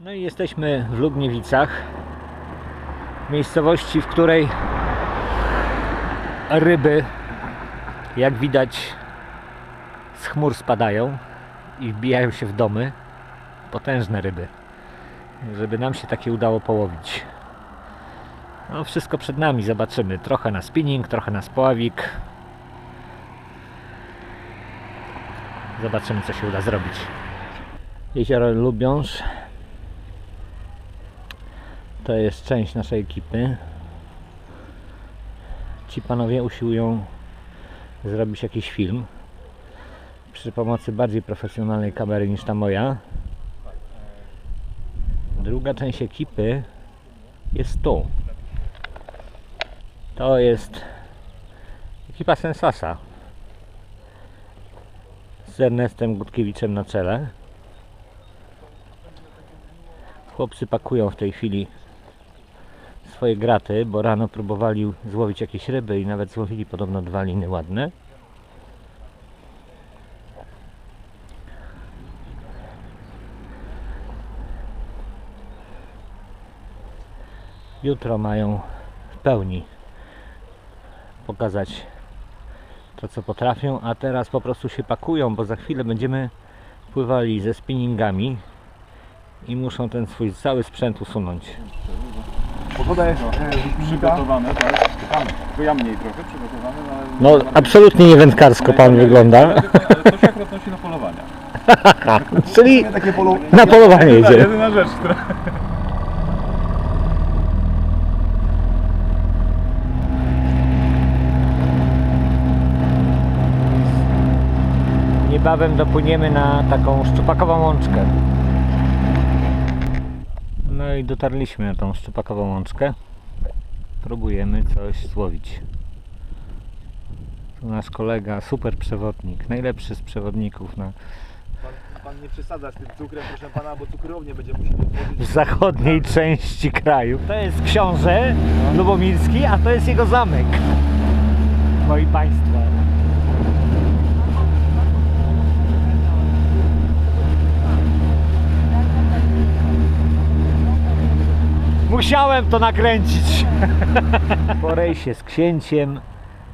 No i jesteśmy w Lubniewicach, miejscowości, w której ryby, jak widać, z chmur spadają i wbijają się w domy. Potężne ryby, żeby nam się takie udało połowić. No wszystko przed nami, zobaczymy. Trochę na spinning, trochę na spławik. Zobaczymy, co się uda zrobić. Jezioro Lubiąż to jest część naszej ekipy. Ci panowie usiłują zrobić jakiś film przy pomocy bardziej profesjonalnej kamery niż ta moja. Druga część ekipy jest tu. To jest ekipa Sensasa z Ernestem Gutkiewiczem na czele. Chłopcy pakują w tej chwili swoje graty, bo rano próbowali złowić jakieś ryby i nawet złowili podobno dwa liny ładne. Jutro mają w pełni pokazać to co potrafią, a teraz po prostu się pakują, bo za chwilę będziemy pływali ze spinningami i muszą ten swój cały sprzęt usunąć. Pogoda jest e, przygotowane, tak? To ja mniej trochę przygotowany, no ale... No, absolutnie nie wędkarsko pan wygląda. Ale to się akurat odnosi do polowania. Czyli Takie polu... na polowanie Ta idzie. jedyna rzecz, która... Niebawem dopłyniemy na taką szczupakową łączkę. No i dotarliśmy na tą szczupakową łączkę. Próbujemy coś złowić. Tu nasz kolega, super przewodnik, najlepszy z przewodników na Pan, pan nie przesadza z tym cukrem, proszę pana, bo cukrownię będzie musieli otworzyć. w zachodniej części kraju. To jest książę Lubomirski, a to jest jego zamek. Moi Państwo. Musiałem to nakręcić. Po rejsie z księciem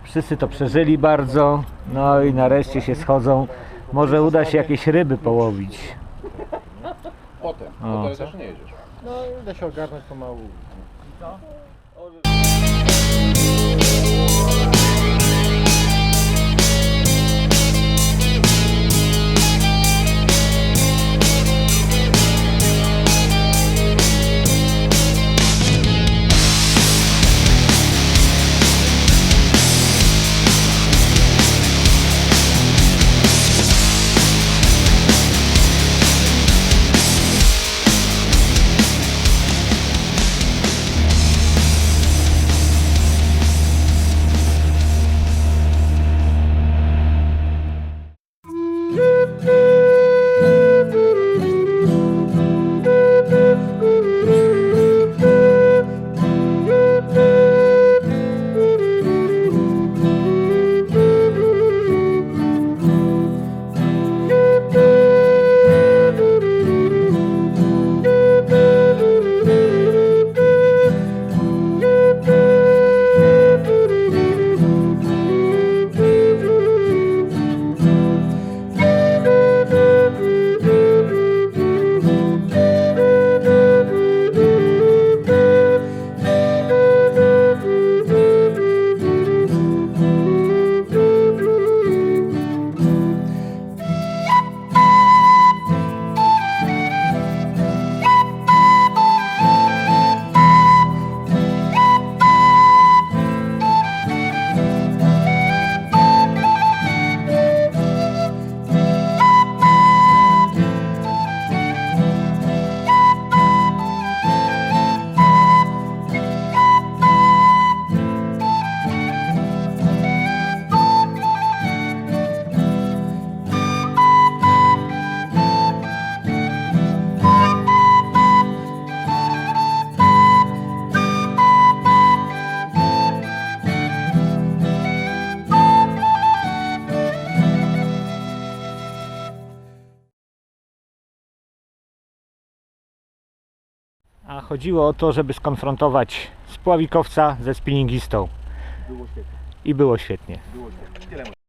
wszyscy to przeżyli bardzo. No i nareszcie się schodzą. Może uda się jakieś ryby połowić. Potem, O. bo teraz jeszcze nie jedziesz. No, da się ogarnąć pomału. A chodziło o to, żeby skonfrontować spławikowca ze spinningistą. Było świetnie, I było świetnie. było świetnie.